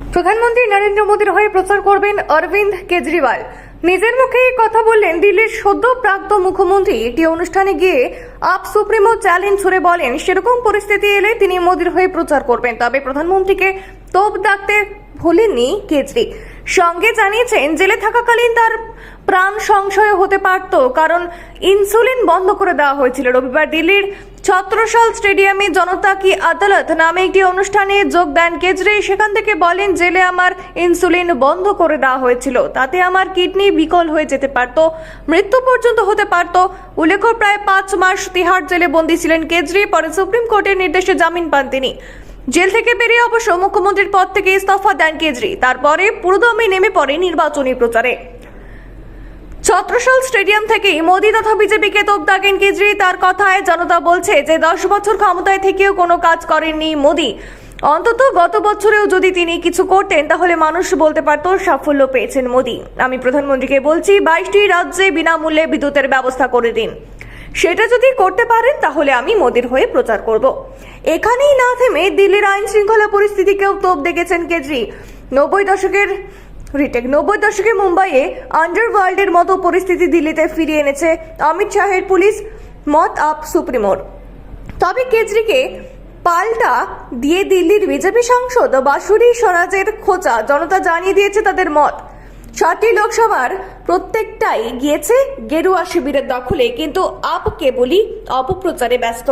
প্রধানমন্ত্রী নরেন্দ্র মোদীর হয়ে প্রচার করবেন অরবিন্দ কেজরিওয়াল। নিজের মুখে কথা বললেন দিল্লির সদ্য প্রাক্ত মুখ্যমন্ত্রী। একটি অনুষ্ঠানে গিয়ে আপ সুপ্রিমো চ্যালেঞ্জ ছুড়ে বলেন, সেরকম পরিস্থিতি এলে তিনি মোদীর হয়ে প্রচার করবেন। তবে প্রধানমন্ত্রীকে তোপ ডাকতে ভুলেননি কেজরি। সঙ্গে জানিয়েছেন, জেলে থাকাকালীন তার প্রাণ সংশয় হতে পারত কারণ ইনসুলিন বন্ধ করে দেওয়া হয়েছিল। রবিবার দিল্লির ছত্রসাল স্টেডিয়ামে জনতা কি আদালত নামে একটি অনুষ্ঠানে যোগ দেন কেজরি সেখান থেকে বলেন, জেলে আমার ইনসুলিন বন্ধ করে দেওয়া হয়েছিল। তাতে আমার কিডনি বিকল হয়ে যেতে পারত, মৃত্যু পর্যন্ত হতে পারত। উল্লেখ্য, প্রায় পাঁচ মাস তিহার জেলে বন্দী ছিলেন কেজরি পরে সুপ্রিম কোর্টের নির্দেশে জামিন পান তিনি। জেল থেকে বেরিয়ে অবশ্য মুখ্যমন্ত্রীর পদ থেকে ইস্তফা দেন কেজরি। তারপরে পুরোদমে নেমে পড়ে নির্বাচনী প্রচারে। ছত্রসাল স্টেডিয়াম থেকেই মোদী তথা বিজেপিকে তোপ দাগেন কেজরি। তার কথায় জনতা বলছে যে, দশ বছর ক্ষমতায় থেকেও কোনো কাজ করেননি মোদী। অন্তত গত বছরেও যদি তিনি কিছু করতেন, তাহলে মানুষ বলতে পারত সাফল্য পেয়েছেন মোদী। আমি প্রধানমন্ত্রীকে বলছি, বাইশটি রাজ্যে বিনামূল্যে বিদ্যুতের ব্যবস্থা করে দিন। সেটা যদি করতে পারেন, তাহলে আমি মোদীর হয়ে প্রচার করব। এখানেই না থেমে দিল্লির আইন শৃঙ্খলা পরিস্থিতিকেও তোপ দেখেছেন কেজরি। নব্বই দশকের রিটেক, নব্বই দশকে মুম্বাইয়ে আন্ডারওয়ার্ল্ডের মতো পরিস্থিতি দিল্লিতে ফিরিয়ে এনেছে অমিত শাহের পুলিশ, মত আপ সুপ্রিমোর। তবে কেজরিকে পাল্টা দিয়ে দিল্লির বিজেপি সাংসদ বাসুরি স্বরাজের খোঁচা জনতা জানিয়ে দিয়েছে তাদের মত। সাতটি লোকসভার প্রত্যেকটাই গিয়েছে গেরুয়া শিবিরের দখলে কিন্তু আপ কেবলই অপপ্রচারে ব্যস্ত।